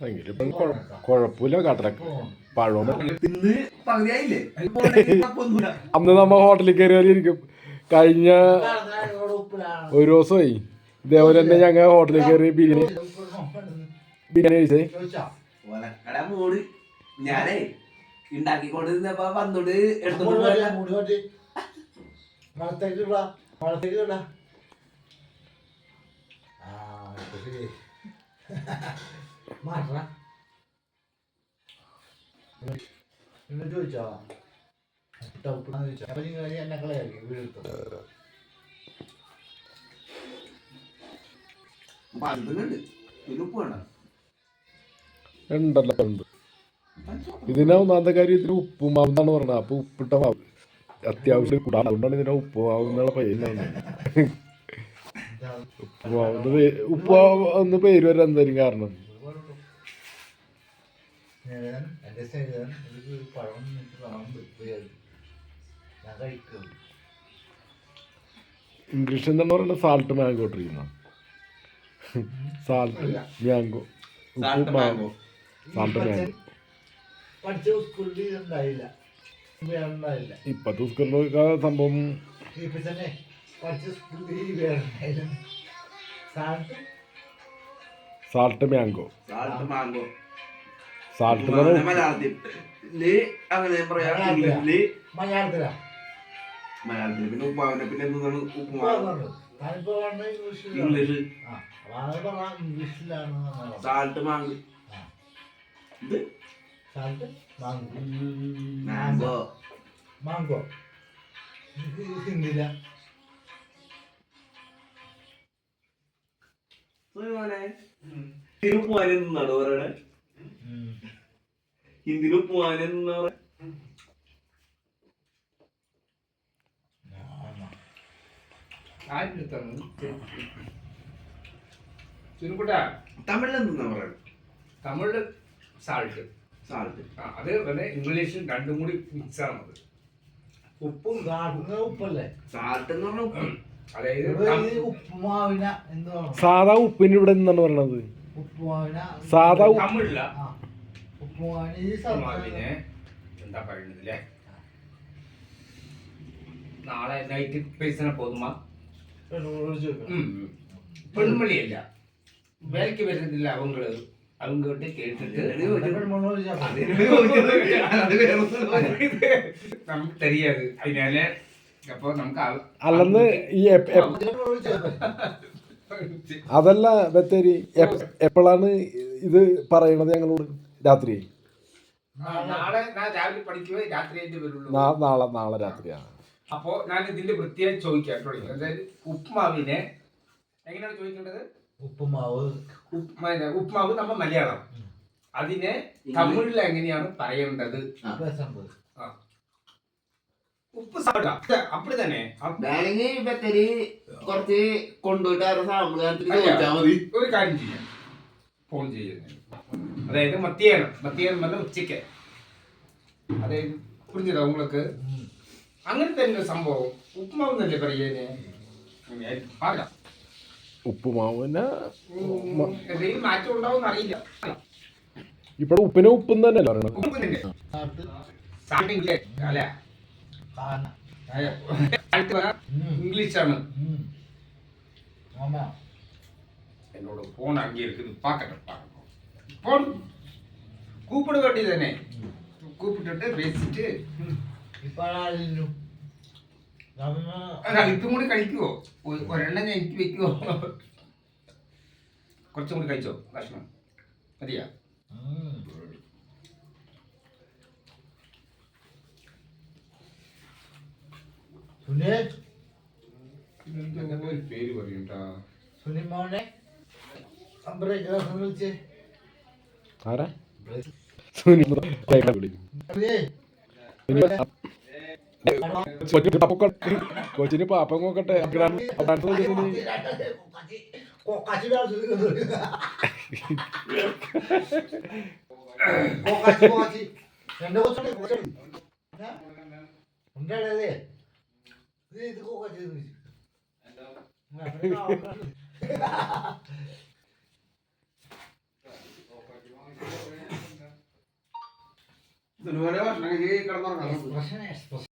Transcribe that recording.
എങ്കിലും കുഴപ്പമില്ല കട്ടറ പഴവും. അന്ന് നമ്മ ഹോട്ടലിൽ കയറി ഇരിക്കും. കഴിഞ്ഞ ഒരു ദിവസമായി. ഇതേപോലെ തന്നെ ഞങ്ങൾ ഹോട്ടലിൽ കയറി ബിരിയാണി ബിരിയാണി കഴിച്ചേ. ഞാനേ ഉണ്ടാക്കിക്കൊണ്ടിരുന്നപ്പോ വന്നോട് എടുത്തോണ്ട് മാറ്റണ നിങ്ങൾ ചോദിച്ചോ ടൗപ്പിടാന്ന് ചോദിച്ചോ അപ്പൊ നിങ്ങൾ എന്നെ കളയായിരിക്കും വീടെടുത്തോ ഉണ്ടല്ലോ ഉണ്ട് ഇതിനെ ഒന്നാമത്തെ കാര്യം ഇതിന് ഉപ്പും മാവ് എന്നാണ് പറഞ്ഞത്. അപ്പൊ ഉപ്പിട്ട മാവ് അത്യാവശ്യം കൂടാ. അതുകൊണ്ടാണ് ഇതിനെ ഉപ്പ് മാവ് എന്നുള്ള പേരുണ്ടാവുന്നത് ഉപ്പ് മാവ് എന്ന് പേ- ഉപ്പ് മാവ് എന്ന് പേര് വരാൻ എന്തായാലും കാരണം ഇംഗ്ലീഷ് എന്താണ് പറയുന്നത് salt mango tree salt mango ഉപ്പ് മാംഗോ. സാൾട്ട് മാംഗോ പഠിച്ച സ്കൂളിൽ ഉണ്ടായില്ല ഇപ്പത്തെ സ്കൂളിലൊക്കെ സംഭവം ഇപ്പൊ തന്നെ salt? Mango. Salt mango. Salt മലയാളത്തിൽ. ൽ അങ്ങനെ പറയാ മലയാളത്തിലാ. മലയാളത്തിൽ പിന്നെ ഉപ്പാവിനെ പിന്നെ എന്താണ് ഉപ്പുമാവ്? English salt mango. ഇത്? Mango mango. മാങ്കോ ഹിന്ദിയില ഹിന്ദിയിൽ ഉപ്പുമാനെ നിന്നാണ് പറയണേ? ഹിന്ദിയിൽ ഉപ്പുമാനെ നിന്നാ പറയണേ ചുരുക്കുട്ട. തമിഴിൽ നിന്നാ പറയണേ? തമിഴിൽ സാൾട്ട് സാൾട്ട് ആ അത് പിന്നെ ഇംഗ്ലീഷിൽ രണ്ടും കൂടി മിക്സ് ആണത്. ഉപ്പും ഉപ്പല്ലേ? സാൾട്ട് എന്ന് പറഞ്ഞ ഉപ്പ്. സാധാ ഉപ്പിന് ഇവിടെ നിന്നാണ് പറഞ്ഞത്. സാധാ ഈ ഉപ്പുമാവിനെ എന്താ നാളെ നൈറ്റ് പെൺമണിയല്ല. വേലയ്ക്ക് വരുന്നില്ല അവങ്ങൾ. അവങ്കോട്ട് കേട്ടിട്ട് നമുക്ക് തരിയാത് അതിനാല് അല്ലെന്ന് ഈ അതല്ല ബത്തേരി എപ്പോഴാണ് ഇത് പറയണത് ഞങ്ങളോട് രാത്രി? നാളെ നാളെ രാത്രിയാണ് അപ്പോ ഞാൻ ഇതിന്റെ വൃത്തിയായി ചോദിക്കാം അതായത് ഉപ്മാവിനെ എങ്ങനെയാണ് ചോദിക്കേണ്ടത്? ഉപ്പുമാവ്. ഉപ്പുമാവ് ഉപ്മാവ് നമ്മ മലയാളം. അതിനെ തമിഴിൽ എങ്ങനെയാണ് പറയേണ്ടത്. ഉപ്പ് സാപ്പിടാ തന്നെ. ബാങ്കിങ് ബെത്തൽ കുറച്ച് കൊണ്ടുപോയിട്ട് ഒരു കാര്യം ചെയ്യാം. ഫോൺ ചെയ്യുന്നത് അതായത് മത്തിയാണ്. മത്തിയാണ് നല്ല ഉച്ചയ്ക്ക്. അതായത് புரிஞ்சுதா உங்களுக்கு அங்கே ஒரு சம்பவம் உப்புமாவு நல்ல பையனே അറിയില്ല. ഉപ്പിനെ ഉപ്പും തന്നെ. അല്ലേ? കാന ഉം. இங்கிலீஷ் ആണ് ഉം. ஆமா என்னோட போன் அங்கே இருக்குது பார்க்கட்டும் பார்க்கணும் போன் கூப்பிட வேண்டியதானே கூப்பிட்டுட்டு பேசிட்டு ഇപ്പൊ ആളിന്നു നമ്മ അല്ല, ഇതും കൂടി കഴിക്കുവോ ഒ- ഒരെണ്ണം ഞാൻ എനിക്ക് വെക്കുവോ കുറച്ചും കൂടി കഴിച്ചോ ഭക്ഷണം മതിയാ പേര് പറയൂട്ടാ സുനിൽ മോനെ ബ്രേക്ക് ക്ലാസ് വിളിച്ചേ ആരാ കൊച്ചിന് പാപ്പം നോക്കട്ടെ ഉണ്ടാടേ ഇത് ഇത് കൊക്കാച്ചി എന്ന് വിളിച്ചു അങ്ങനെ കാണുന്നുണ്ട്. സുനുപോലെ ഭക്ഷണം കഴിച്ച് കിടന്നുറങ്ങാം Expression, expression.